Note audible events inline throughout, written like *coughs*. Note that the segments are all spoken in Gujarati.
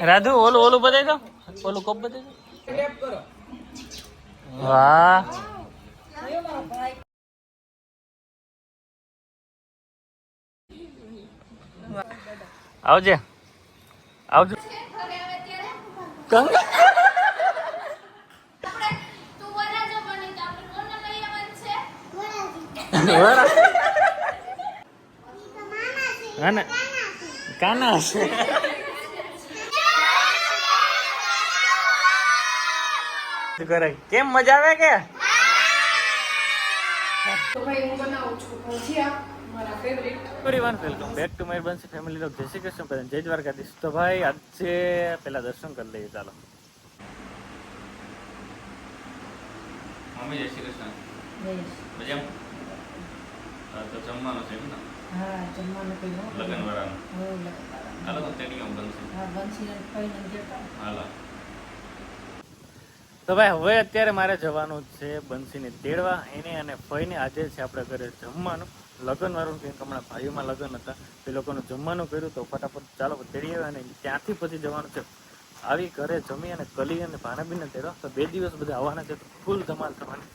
રાધુ ઓલું ઓલું બતાવી દો. ઓલું કપ બતાવી દો. વાહ. આવજે. આવજો. કાના કાના કરે. કેમ મજા આવે કે? તો ભાઈ હું બનાવું છું. ભજીયા મારા favourite everyone welcome back to my Bansi family લોક જય શ્રી કૃષ્ણ. બધાને જય દ્વારકાધીશ. તો ભાઈ આજે પેલા દર્શન કરી લઈએ. ચાલો. મમ્મી જય શ્રી કૃષ્ણ. મજામાં? તો જમવાનું છે એમ ને? હા જમવાનું કઈ ન વાળાનું હાલો તો તેની કેમ બનશે. હા બંસીને કઈને જતા હાલો. તો ભાઈ, હવે અત્યારે મારે જવાનું છે બંસીને તેડવા. એને અને ફઈને આજે છે આપણે ઘરે જમવાનું. લગ્ન વાળું કંઈક હમણાં ભાઈઓમાં લગ્ન હતા, તે લોકોનું જમવાનું કર્યું તો ફટાફટ ચાલો તેડી આવ્યા અને ત્યાંથી પછી જવાનું છે. આવી ઘરે જમી અને કલી અને ભાનાબીને તેડવા. તો બે દિવસ બધા આવવાના છે, તો ફૂલ ધમાલ થવાની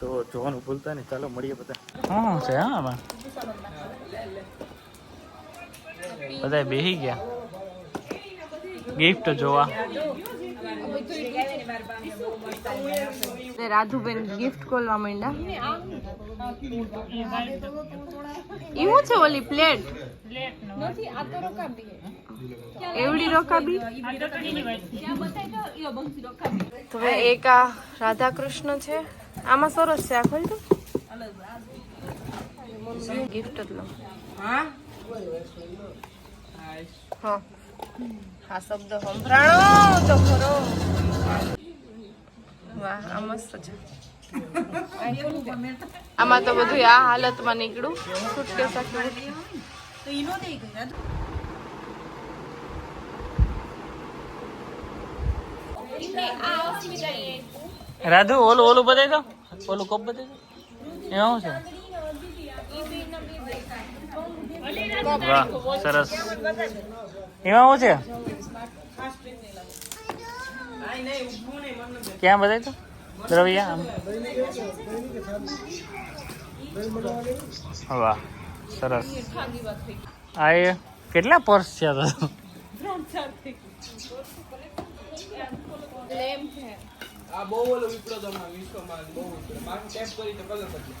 તો જોવાનું ભૂલતા નહીં. ચાલો મળીએ બધા. હા, છે, હા બધા બેહી ગયા. ગિફ્ટ જોવા. રાધુબેન ગિફ્ટ ખોલવા માંડ્યા એવું છે ઓલી પ્લેટ એવડી રોકાબી તો હવે એક આ રાધા કૃષ્ણ છે આમાં સરસ છે આ ખોલ તો ગિફ્ટ જ લો હા હા શબ્દ સંભળાણો તો ખરો. વાહ આ મસ્ત છે. આમાં તો બધું આ હાલતમાં નીકળું સુટકેસ આખી રાધુ ઓલું ઓલું બતાવી દો. ઓલું કપ બતાવી દો. શું છે? વાહ સરસ. એમાં શું છે? ક્યાં બધાય તો? દ્રવ્યા આમ. વાહ સરસ. આ એ કેટલા પર્સ છે આ તો? આ બહુ ઓલો વિપરો તો વિશ્વમાં બહુ. ટેપ કરી તો કલર બદલે.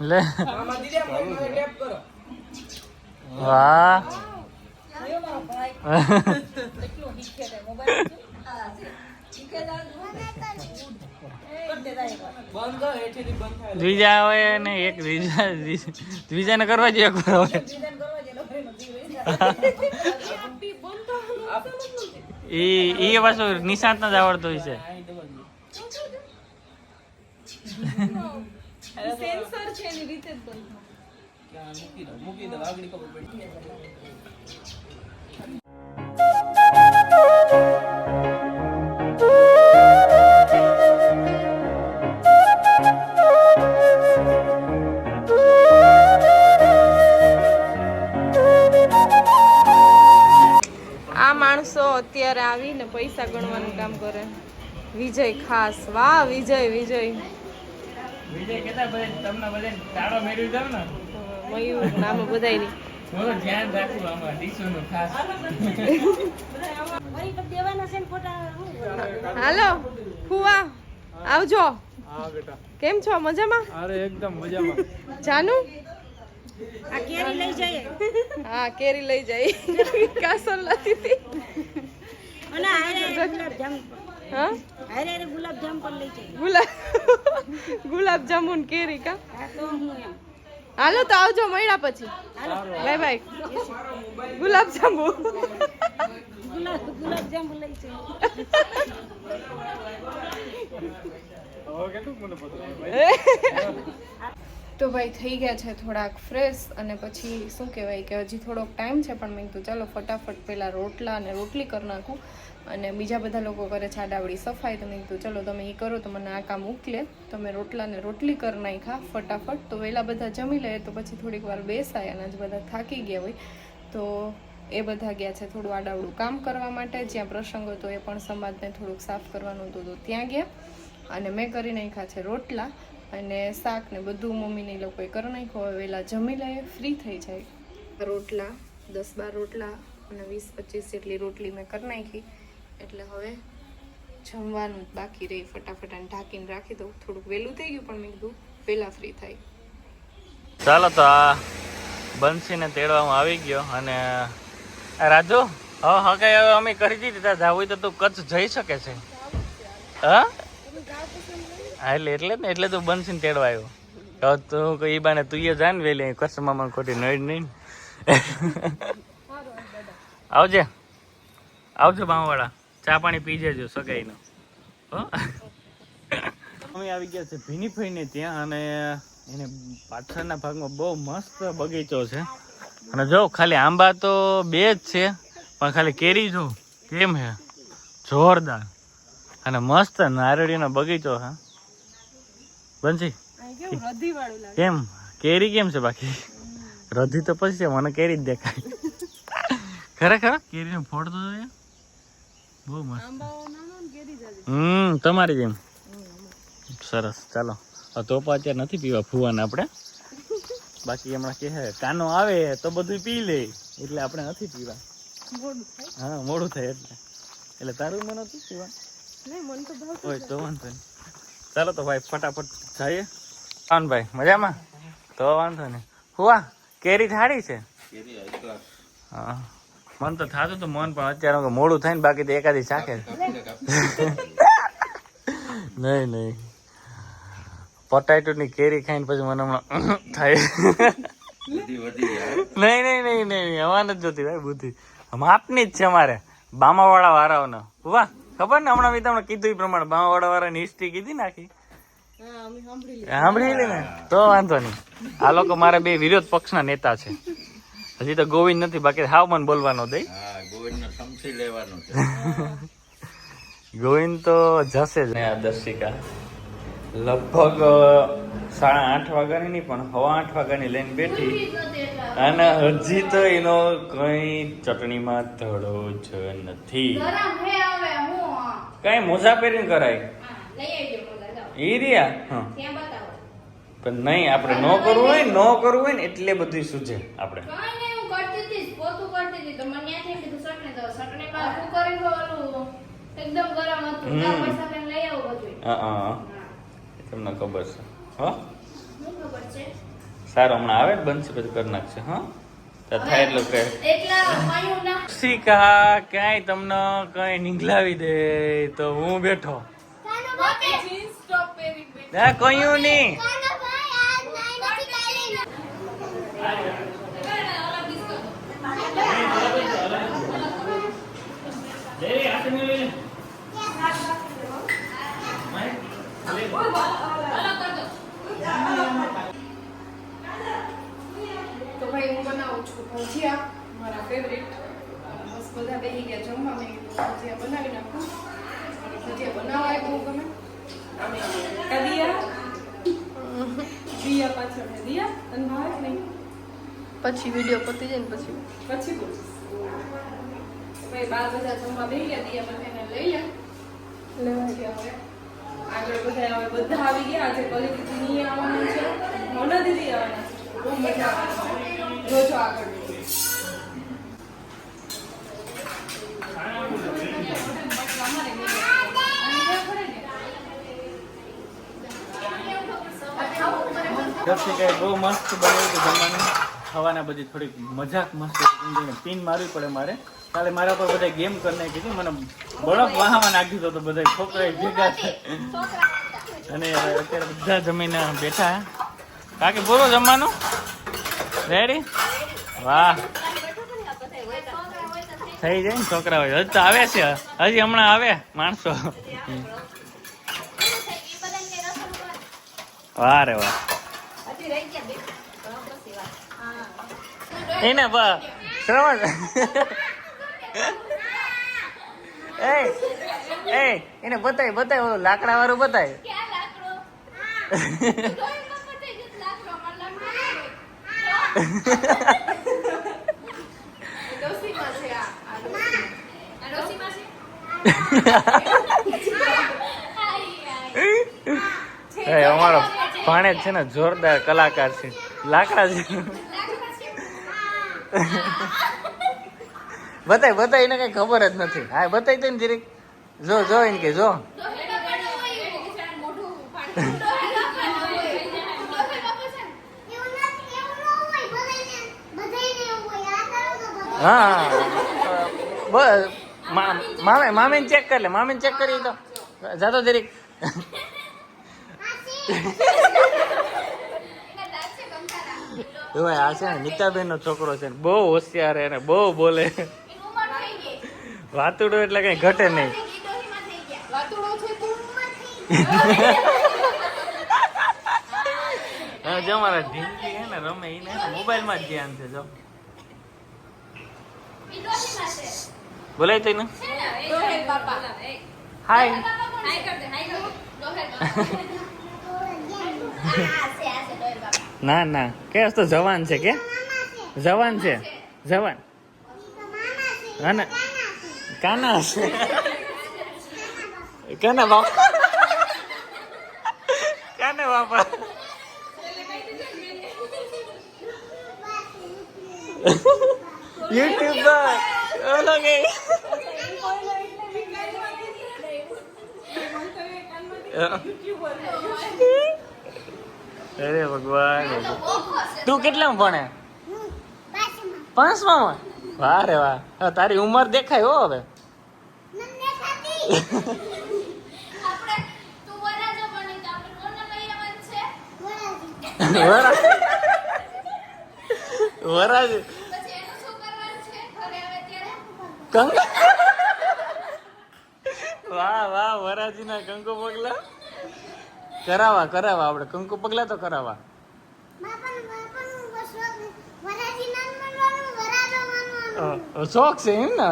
લે. વાહ. દ્વિજા હોય ને એક દ્વિજા દ્વિજાને કરવા જોઈએ ઈ ઈ પાછું નિશાંત જ આવડતો હોય છે. આ ડબલ મૂકી દો મૂકી દો આગળ ખબર પડી. આ માણસો અત્યારે આવીને પૈસા ગણવાનું કામ કરે. વિજય ખાસ. વાહ વિજય વિજય. વિજય કેતા બધા તમને બધા તાળો મેળવી જાવ ને. મયુર નામ બધાયની થોડું ધ્યાન રાખવું આમાં ડીશુનું ખાસ. હાલો ફુવા આવજો. કેમ છો? મજામાં? અરે એકદમ મજામાં. જાનુ? હા કેરી લઈ જાય. કાસર લાતી હતી હા? ગુલાબ *laughs* ગુલાબ જામુન કેરી કા? હાલો તો આવજો મળ્યા પછી. Bye bye. ગુલાબ જાંબુ. *laughs* તો ભાઈ થઈ ગયા છે થોડાક ફ્રેશ અને પછી શું કહેવાય કે હજી થોડોક ટાઈમ છે પણ મેં કીધું ચાલો ફટાફટ પહેલાં રોટલા અને રોટલી કરી નાખું. અને બીજા બધા લોકો કરે છે આડાવડી સફાઈ તો મેં કીધું, ચલો તમે એ કરો, તો મને આ કામ ઉકલે. તમે રોટલાને રોટલા કરી નાખ્યા ફટાફટ. તો વહેલા બધા જમી લે, તો પછી થોડીક વાર બેસાય અને જ બધા થાકી ગયા હોય. તો એ બધા ગયા છે થોડું આડાવડું કામ કરવા માટે. જ્યાં પ્રસંગ હતો એ પણ સમાજને થોડુંક સાફ કરવાનું હતું, તો ત્યાં ગયા. અને મેં કરી નાખ્યા છે રોટલા અને શાક ને બધું મમ્મીને એ લોકોએ કરી નાખ્યું. હવે વહેલા જમી લઈએ ફ્રી થઈ જાય. રોટલા, દસ બાર રોટલા અને વીસ પચીસ જેટલી રોટલી મેં કરી નાખી. એટલે હવે જમવાનું બાકી રહી ફટાફટ આને ઢાંકીને રાખી દઉં. થોડુંક વહેલું થઈ ગયું પણ મેં કીધું પહેલાં ફ્રી થાય. ચાલો તો આ બંસીને તેડવામાં આવી ગયો અને આ રાજુ હા હા કઈ હવે અમે કરી દીધી ત્યાં જાવું હોય તો તું કચ્છ જઈ શકે છે. હા? હા એટલે એટલે ને એટલે તું બંસીને તેડવા આવ્યો. તું કઈ ઈ બાને તું એ જાય ને વેલી કચ્છમાં મને ખોટી નડ નહીં આવજે. આવજો બાંવાળા. ચા પાણી પી જજો સગાઈનો. હો? અમે આવી ગયા છે ભીની ફઈને ત્યાં અને એને પાછળના ભાગમાં બહુ મસ્ત બગીચો છે. અને જો ખાલી આંબા તો બે જ છે પણ ખાલી કેરી જો કેમ હે? જોરદાર. અને મસ્ત નારળીનો બગીચો હે. બંસી કેમ? કેરી કેમ છે બાકી? રધી તો પછી છે મને કેરી જ દેખાય. *laughs* ખરેખર કેરીનો ફોડ તો જોઈએ. બહુ મસ્ત. હમ તમારી જેમ. સરસ ચાલો. આ તો અત્યારે નથી પીવા ફુવાને આપણે. બાકી હમણાં કે કાનો આવે તો બધું પી લે. એટલે આપણે નથી પીવા. હા મોડું થાય એટલે. એટલે તારું મન નથી પીવા હોય તો વાંધો નહીં. ચાલો તો ભાઈ ફટાફટ જઈએ. આન ભાઈ મજામાં? તો વાંધો નહીં. હુવા કેરી થાળી છે? હા. મન તો થાતું તો મન પણ અત્યારે મોડું થાય ને બાકી તો એકાદી ચાખે *laughs* નહીં નહીં. પોટાટોની કેરી ખાઈને પછી મને હમણાં *coughs* થાય. નહીં નહીં નહીં નહીં અમારે નથી જોતી ભાઈ બુદ્ધિ. માપની જ છે અમારે બામાવાળા વાળાઓનો વાહ ખબર ને હમણાં મેં તમને કીધું એ પ્રમાણે બામાવાળા વાળાની હિસ્ટ્રી કીધી નાખી. સાંભળી લે ને? તો વાંધો નહીં. આ લોકો મારા બે વિરોધ પક્ષના નેતા છે. હજી તો ગોવિંદ નથી બાકી હાવ મને બોલવાનો દઈ. *laughs* ગોવિંદ તો જશે જ. ને આ દર્શિકા લગભગ સાડા આઠ વાગ્યાની નહીં પણ હવા આઠ વાગ્યાની લઈને બેઠી. અને હજી તો એનો કઈ ચટણીમાં ધડો જ નથી. કઈ મોજા પહેરીને કરાય? એ રહ્યા? હા. પણ નહીં આપણે ન કરવું હોય ન કરવું હોય ને એટલે બધું સૂજે આપણે કાંઈ નહીં હું કરતી હતી જ, પોતું કરતી હતી તો મને ત્યાંથી કીધું ચટણી દો કરીને ઓલું એકદમ ગરમ હતું. હમ. ત્યાં પૈસા લઈને લઈ આવો બધું હા હા હા. તમને ખબર છે. હો? ખબર છે? સારું હમણાં આવે ને બનશે પછી કરી નાખશે. હા? તો થાય એટલું કે માયું ક્યાંય તમને કઈ નીકળાવી દે તો હું બેઠો. જીન્સ ટોપ પહેરી તો ભાઈ હું બનાવું છું ભજીયા મારા ફેવરેટ બસ બધા બેસી ગયા જમવા મેં ભજીયા બનાવી નાખું. ભજીયા બનાવવા એ બહુ ગમે. અને દિયા દિયા પાછળ દિયા તને ભાવે નહીં? પછી વીડિયો પતી જાય ને પછી. પછી બોલીશ ભાઈ બાર બધા જમવા બેસી ગયા દિયા બધાને લઈ લે હવે આગળ બધા હવે બધા આવી ગયા આજે કલી દીદી નહીં આવવાનું છે મોના દીદી આવવાના છે. બહુ મજા આવવાની જોજો આગળ. બહુ મસ્ત બનાવ્યું હતું જમવાનું. ખાવાના બધી થોડીક મજાક મસ્ત પિન મારવી પડે મારે. કાલે મારા પર બધા ગેમ કરીને કીધું મને બળફ વાહમાં નાખી દીધો તો બધા છોકરા ભેગા અને અત્યારે બધા જમીને બેઠા કાકી બોલો જમવાનું? રેડી વાહ. થઈ જાય ને છોકરા હોય. હજી તો આવે છે. હજી હમણાં આવે માણસો. વાહ રે વાહ. એને બા શ્રવણ. એ એ એને બતાય બતાય ઓલું લાકડા વાળું બતાય *laughs* એ અમારો ભાણેજ છે ને જોરદાર કલાકાર છે. લાકડા છે? *laughs* બતાય બતાય એને કઈ ખબર જ નથી. હા બતાય તો ને જીરીક. જો જો એને કે જો. હા બસ મામે મામે ચેક કરી લે મામે ચેક કરી તો. જાતો જરીક. હા આ છે ને નીતાબેન નો છોકરો છે બહુ હોશિયાર એને બહુ બોલે વાતુડો એટલે કઈ ઘટે નહીં. જો મારા ઢીંગલી હે ને રમે એને મોબાઈલમાં જ ધ્યાન છે જો. બોલાય તો ને હાય ના ના. કે તો જવાન છે કે? જવાન છે. જવાન. હા ને કાના છે કાના બાપા કાના બાપા યુટ્યુબર ઓલો કે અરે ભગવાન તું કેટલામાં ભણે પાંચમાં વાહ રે વાહ. તારી ઉંમર દેખાય હો હવે. વરાજો કંક વાહ વાહ વરાજીના કંકુ પગલા. કરાવા કરાવા આપણે. કંકુ પગલા તો કરાવા શોખ છે એમ ને?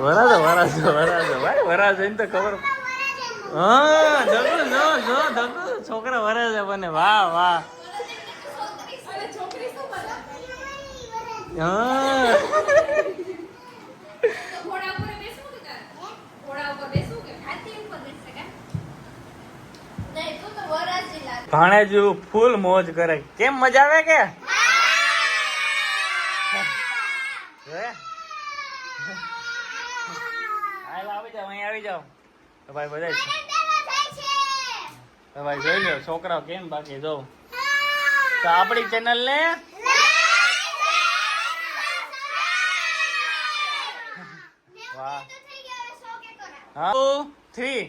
વરાજી, વરાજો વરાજો. ભાઈ, વરાજો એને તો ખબર. હા ધગુ જો જો ધગુ છોકરા વરાજા બને. વાહ વાહ. હા. ભાણેજુ ફૂલ મોજ કરે. કેમ મજા આવે કે? હે? હાલ આવી જાઓ અહીં આવી જાઓ. તો ભાઈ બધા ભાઈ જોઈ લો છોકરાઓ કેમ બાકી? જો. તો આપણી ચેનલ ને વાહ. હા. થ્રી